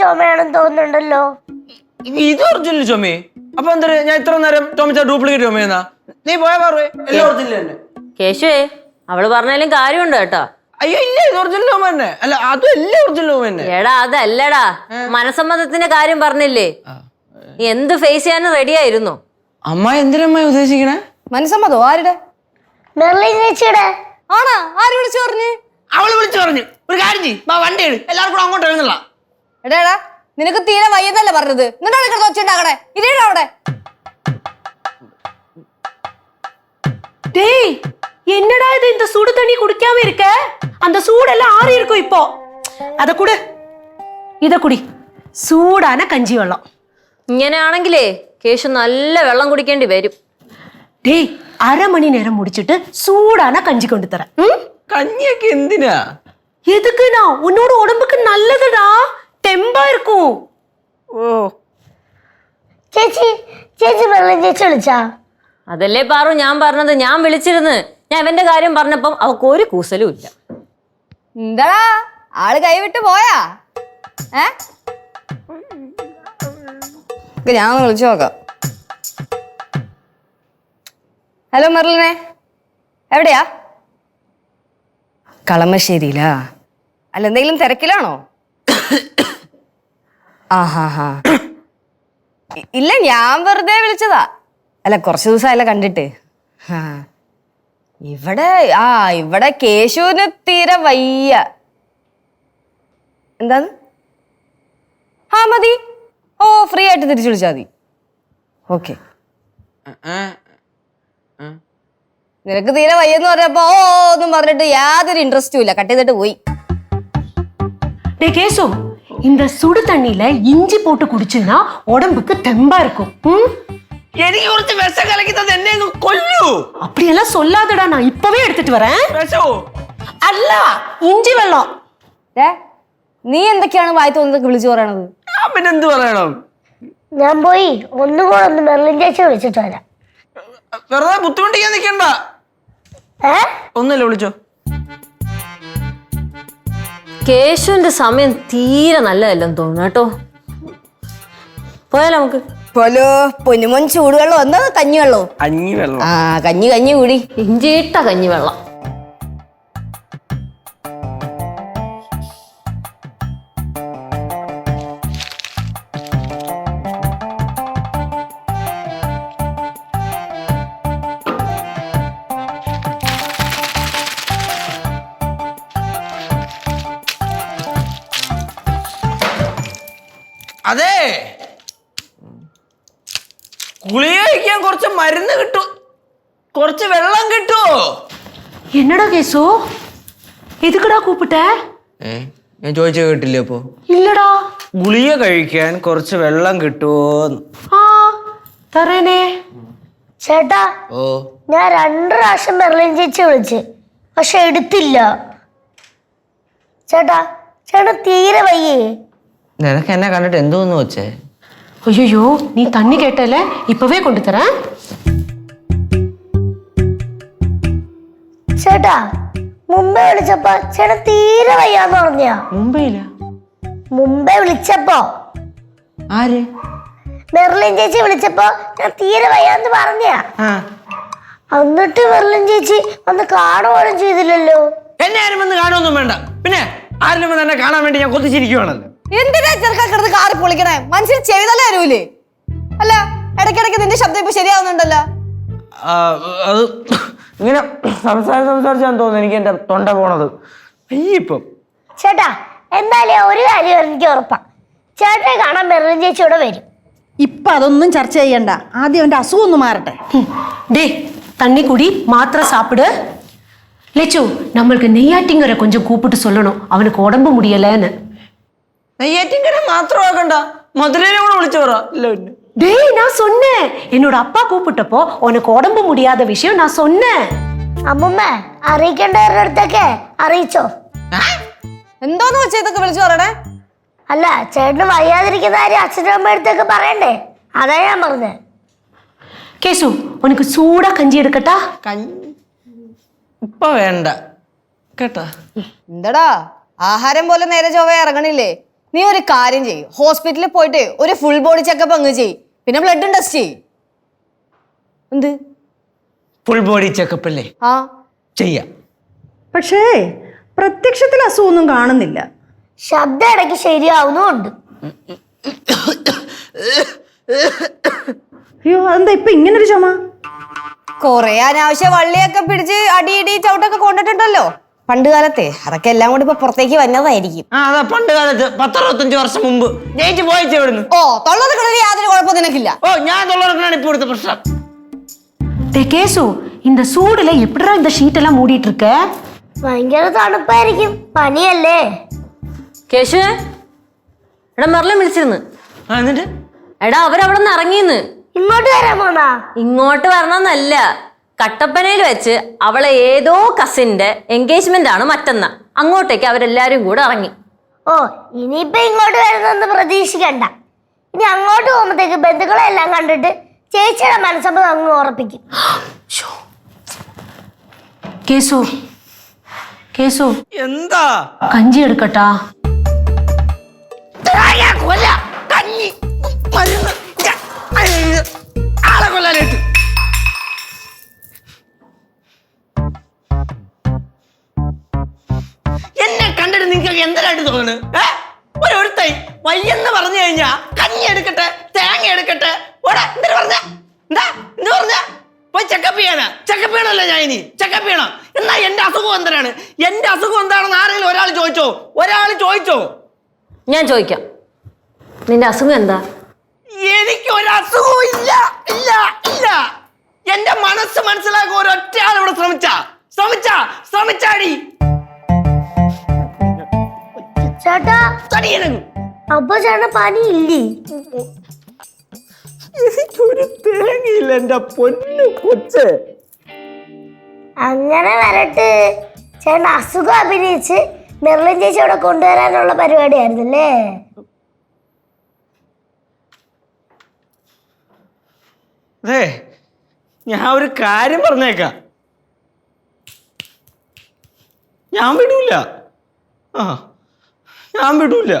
ചുമയാണെന്ന് തോന്നുന്നുണ്ടല്ലോ. ഇത് ഇത് ഒറിജിനൽ ചുമയെ? അപ്പൊ എന്താ ഞാൻ ഇത്ര നേരം ചുമച്ച ഡ്യൂപ്ലിക്കേറ്റ് ചുമയെന്നാ നീ പോയാ പറവേ എല്ലാം ഒറിജിനൽ തന്നെ. കേശുവേ അവൾ പറഞ്ഞാലും കാര്യമുണ്ട് കേട്ടോ. അയ്യോ ഇല്ല ഇത് ഒറിജിനൽ ചുമ തന്നെ. അല്ല അതും എല്ലാം ഒറിജിനൽ ചുമ തന്നെ. എടാ അതല്ലടാ. മനസമ്മതത്തിന്റെ കാര്യം പറഞ്ഞില്ലേ? നീ എന്ത് ഫേസ് ചെയ്യാനും റെഡി ആയിരുന്നു? അമ്മ എന്തിനമ്മ ഉദ്ദേശിക്കണേ? മനസ്സമ്മതോ ആരുടെ? മെർലിൻ ചേച്ചിയുടെ. ആണോ? ആര് വിളിച്ചു പറഞ്ഞു? അവൾ വിളിച്ചു പറഞ്ഞു. ഒരു കാര്യം ചെയ്യ്. വാ വണ്ടി എടു. എല്ലാവർക്കും അങ്ങോട്ട് എഴുന്നള്ള എടാടാ നിനക്ക് തീരെ വയ്യെന്നല്ലേ പറഞ്ഞത്? നിന്നോട് ഇങ്ങനെ കൊച്ചുണ്ടാകണേ ഇതേടാ അവിടെ. എന്നടാ ഇത്? ഇന്ന് സൂട് തണി കുടിക്കാമേ ഇരിക്ക? അന്ത സൂടെല്ലാം ആറിയിരിക്കും ഇപ്പോ. അത കുടി. ഇത കുടി. സൂടാന കഞ്ചി വെള്ളം. ഇങ്ങനെയാണെങ്കിലേ കേശു നല്ല വെള്ളം കുടിക്കേണ്ടി വരും. ഡേ അരമണി നേരം മുടിച്ചിട്ട് സൂടാന കഞ്ചി കൊണ്ടുതരാം കഞ്ഞിയൊക്കെ എന്തിനാ? എതുക്കനാ ഉന്നോട് ഉടമ്പക്ക് നല്ലതടാ. എടുക്കൂ ഓ. ചേച്ചി ചേച്ചി പറഞ്ഞു ചേച്ചി വിളിച്ചാ? അതല്ലേ പാറു ഞാൻ പറഞ്ഞത് ഞാൻ വിളിച്ചിരുന്ന്. ഞാൻ ഇവന്റെ കാര്യം പറഞ്ഞപ്പം അവക്ക് ഒരു കൂസലും ഇല്ല. എന്താ? ആൾ കൈവിട്ട് പോയാ? ഏ? ഞാൻ വിളിച്ചു നോക്കാം. ഹലോ മെർലിനെ എവിടെയാ? കളമശ്ശേരിയിലാ? അല്ല എന്തെങ്കിലും തിരക്കിലാണോ? ഇല്ല ഞാൻ വെറുതെ വിളിച്ചതാ. അല്ല കുറച്ച് ദിവസമല്ല കണ്ടിട്ട്. ഇവിടെ ആ ഇവിടെ കേശുവിന് തീരെ വയ്യ. എന്താന്ന്? ആ മതി. ഓ ഫ്രീ ആയിട്ട് തിരിച്ചു വിളിച്ചാ മതി. ഓക്കെ. നിനക്ക് തീരെ വയ്യെന്ന് പറഞ്ഞപ്പോ ഓ ഒന്നും പറഞ്ഞിട്ട് യാതൊരു ഇൻട്രസ്റ്റും ഇല്ല. കട്ട് ചെയ്തിട്ട് പോയി. കേസോ இந்த சுடு தண்ணியில இஞ்சி போட்டு குடிச்சுன்னா உடம்புக்கு தெம்பா இருக்கும் ம்? എനിക്ക് കുറച്ച് വിഷം കലക്കി തന്നെ എന്നെ അങ്ങ് കൊല്ലൂ அப்படியெல்லாம் சொல்லாதடா நான் இப்பவே எடுத்துட்டு வரேன் വിഷമോ அல்ல இஞ்சி வெள்ளம் ഏ നീ എന്തൊക്കെയാണ് വായി തോന്നുന്നതൊക്കെ വിളിച്ചു പറയണത് ഞാൻ പിന്നെ എന്ത് പറയണം ഞാൻ പോയി ഒന്നും കൂടെ ഒന്ന് മെർലിൻ ചേച്ചി വിളിച്ചിട്ട് വരാം വെറുതെ ബുദ്ധിമുട്ടിക്കാൻ നിൽക്കണ്ട ഏ ഒന്നുമില്ല വിളിച്ചോ കേശുവിന്റെ സമയം തീരെ നല്ലതല്ലെന്ന് തോന്നുന്നു കേട്ടോ. പോയാലോ നമുക്ക്? പോലോ പൊന്നുമോൻ ചൂടുവെള്ളം ഒന്നോ? കഞ്ഞിവെള്ളോ? അഞ്ഞി വെള്ളം ആ കഞ്ഞി കഞ്ഞി കൂടി. ഇഞ്ചിയിട്ട കഞ്ഞി അതെ. കുളി കഴിക്കാൻ കുറച്ച് മരുന്ന് കിട്ടു. കുറച്ച് വെള്ളം കിട്ടു. എന്നടാ കേസു എതുക്കടാ കൂപ്പിട്ടേ? ഞാൻ ചോദിച്ചു കേട്ടില്ലേ അപ്പോ? ഇല്ലടാ. ഗുളിക കഴിക്കാൻ കുറച്ച് വെള്ളം കിട്ടുമോന്ന് ആ ചേട്ടാ ഓ. ഞാൻ രണ്ട് പ്രാവശ്യം മെർലിൻ ചേച്ചി വിളിച്ച് പക്ഷെ എടുത്തില്ല. ചേട്ടാ ചേട്ടാ തീരെ വയ്യേ. നിനക്ക് എന്നെ കണ്ടിട്ട് എന്തോന്ന് വെച്ചേ അയ്യോ നീ തണ്ണി കേട്ടല്ലേ? ഇപ്പവേ കൊണ്ടുതരാം. ചേട്ടാ മുംബൈ വിളിച്ചപ്പോ ചേട്ടാ തീരെ വയ്യാന്ന് പറഞ്ഞ? മുംബൈയില? മുംബൈ വിളിച്ചപ്പോ? ആര്? ബെർലിൻ ചേച്ചി വിളിച്ചപ്പോ ഞാൻ തീരെ വയ്യാന്ന് പറഞ്ഞ? എന്നിട്ട് ബെർലിൻ ചേച്ചി വന്ന് കാണുവാനും ചെയ്തില്ലല്ലോ? എന്നെ ആരും വന്ന് കാണുവൊന്നും വേണ്ട. പിന്നെ ആരും വന്ന് എന്നെ കാണാൻ വേണ്ടി ഞാൻ കൊതിച്ചിരിക്കുവാണല്ലോ. എന്തിനാ ചെറുക്കാൻ കിടന്ന് കാറി പൊളിക്കണേ മനസ്സിൽ ചെവിതല്ല വരൂലേ അല്ല ഇടയ്ക്കിടയ്ക്ക് നിന്റെ ശബ്ദം ഇപ്പൊ ശരിയാവുന്നുണ്ടല്ലോ ആ, അത് ഇങ്ങനെ സംസാരിച്ച് സംസാരിച്ചാൻ തോന്നുന്നു എനിക്ക് എന്റെ തൊണ്ട പോണത് അയ്യപ്പം ചേട്ടാ എന്തായാലും ഒരു കാര്യം എനിക്ക് ഉറപ്പാ ചേട്ടനെ കാണാൻ മെർലിൻ ചേച്ചി ഇവിടെ വരും ഇപ്പൊ അതൊന്നും ചർച്ച ചെയ്യണ്ട ആദ്യം അവന്റെ അസുഖം ഒന്ന് മാറട്ടെ ம். டேய் தண்ணி குடி மாத்திரை சாப்பிடு லெச்சு நம்மளுக்கு நெய்யாட்டிங்கரை கொஞ்சம் கூப்பிட்டு சொல்லணும் அவனுக்கு உடம்பு முடியலன்னு നെയ്യാറ്റിൻകര മാത്രമാക്കണ്ട മധുരനെ കൂടെ വിളിച്ചു പറ ഇല്ല പിന്നെ டேய் நான் சொன்னேன் என்னோட அப்பா கூப்பிட்டப்போ உனக்கு உடம்பு முடியாத விஷயம் நான் சொன்னேன் അമ്മുമ്മ അറിയിക്കേണ്ടവരുടെ അടുത്തൊക്കെ അറിയിച്ചോ എന്തോന്ന് വെച്ചാ ഇതൊക്കെ വിളിച്ചു പറയണേ അല്ല ചേട്ടന് വയ്യാതിരിക്കുന്ന കാര്യം അച്ഛനും അമ്മ അടുത്തൊക്കെ പറയണ്ടേ അതാ ഞാൻ പറഞ്ഞത് கேசு உனக்கு சூடா கஞ்சி எடுக்கட்டா കഞ്ഞി ഇപ്പൊ വേണ്ട കേട്ടാ എന്തടാ ആഹാരം പോലെ നേരെ ചൊവ്വ ഇറങ്ങണില്ലേ നീ ഒരു കാര്യം ചെയ്യ്. ഹോസ്പിറ്റലിൽ പോയിട്ട് ഒരു ഫുൾ ബോഡി ചെക്കപ്പ് അങ്ങ് ചെയ്യ്. പിന്നെ ബ്ലഡും ടെസ്റ്റ് ചെയ്യ്. എന്ത്? ഫുൾ ബോഡി ചെക്കപ്പ് അല്ലേ? ആ. ചെയ്യാം. പക്ഷേ പ്രത്യക്ഷത്തിൽ അസുഖമൊന്നും കാണുന്നില്ല. ശബ്ദം ഇടയ്ക്ക് ശരിയാവുന്നുണ്ട് അയ്യോ അതെന്താ ഇപ്പൊ ഇങ്ങനൊരു ചുമ? കൊറേ അനാവശ്യ വള്ളിയൊക്കെ പിടിച്ച് അടിയിടി ചവിട്ടൊക്കെ കൊണ്ടിട്ടുണ്ടല്ലോ. പണ്ട് കാലത്തെ അതൊക്കെ എല്ലാം കൂടി ഇപ്പൊ പുറത്തേക്ക് വന്നതായിരിക്കും ആ അതാ പണ്ട് കാലത്ത് പത്തറുപത്തഞ്ച് വർഷം മുമ്പ് ജയിച്ച് പോയിച്ചു ഇവിടുന്ന് ഓ തൊള്ളത് കിടന്ന് യാതൊരു കുഴപ്പം നിനക്കില്ല ഓ ഞാൻ തൊള്ളവർക്കാണ് ഇപ്പൊ ഇവിടുത്തെ പ്രശ്നം டே கேசு இந்த சூடுல எப்படிடா இந்த ஷீட் எல்லாம் மூடிட்டு இருக்க ഭയങ്കര തണുപ്പായിരിക്കും പനിയല്ലേ കേശുവേ എടാ മെർലൻ വിളിച്ചിരുന്നു ആ എന്നിട്ട് എടാ അവരവിടെ നിന്ന് ഇറങ്ങിന്ന് ഇങ്ങോട്ട് വരാൻ പോന്നാ ഇങ്ങോട്ട് വരണമെന്നല്ല കട്ടപ്പനയിൽ വെച്ച് അവളെ ഏതോ കസിന്റെ എൻഗേജ്മെന്റ് ആണ് മറ്റന്നാ. അങ്ങോട്ടേക്ക് അവരെല്ലാരും കൂടെ ഇറങ്ങി. ഓ ഇനിയിപ്പൊ ഇങ്ങോട്ട് വരുന്നൊന്നും പ്രതീക്ഷിക്കണ്ട. ഇനി അങ്ങോട്ട് പോകുമ്പോഴത്തേക്ക് ബന്ധുക്കളെ എല്ലാം കണ്ടിട്ട് ചേച്ചിയുടെ മനസ്സമ്മതം അങ്ങ് ഉറപ്പിക്കും. കേസു കേസു എന്താ? കഞ്ചി എടുക്കട്ടാ. കണ്ടിട്ട് എന്തരായിട്ട് തോന്നുന്നു ഏ? ഒരു വയ്യെന്ന് പറഞ്ഞു കഴിഞ്ഞാ കഞ്ഞി എടുക്കട്ടെ തേങ്ങ എടുക്കട്ടെ. ഓടാ എന്തിനു പറഞ്ഞ? എന്താ? എന്ത് പറഞ്ഞ? പോയി ചെക്കപ്പ് ചെയ്യാനാ ചെക്കപ്പ് ചെയ്യണമല്ലോ ഞാൻ ഇനി. ചെക്കപ്പ് ചെയ്യണം. എന്നാ എന്റെ അസുഖം എന്തരാണ് എന്റെ അസുഖം എന്താണെന്ന് ആരെങ്കിലും ഒരാൾ ചോദിച്ചോ? ഒരാൾ ചോദിച്ചോ? ഞാൻ ചോദിക്കാം. നിന്റെ അസുഖം എന്താ? എനിക്ക് ഒരു അസുഖവും ഇല്ല. ഇല്ല ഇല്ല. എന്റെ മനസ്സ് മനസ്സിലാക്കാൻ ഒരൊറ്റ ആൾ ഇവിടെ ശ്രമിച്ചാ. ശ്രമിച്ചാ ശ്രമിച്ചാടി. ചേട്ടാ അപ്പൊ ചേട്ടൻ പനി ഇല്ലേ എനിക്കൊരു തേങ്ങയില്ല എന്റെ പൊന്നു കൊച്ച്. അങ്ങനെ വരട്ടെ. ചേട്ടൻ അസുഖം അഭിനയിച്ച് മെർലിൻ ചേച്ചി അവിടെ കൊണ്ടുവരാനുള്ള പരിപാടിയായിരുന്നല്ലേ അതെ ഞാൻ ഒരു കാര്യം പറഞ്ഞേക്കാം. ഞാൻ വിടൂല. ആ. ഞാൻ വിടൂല.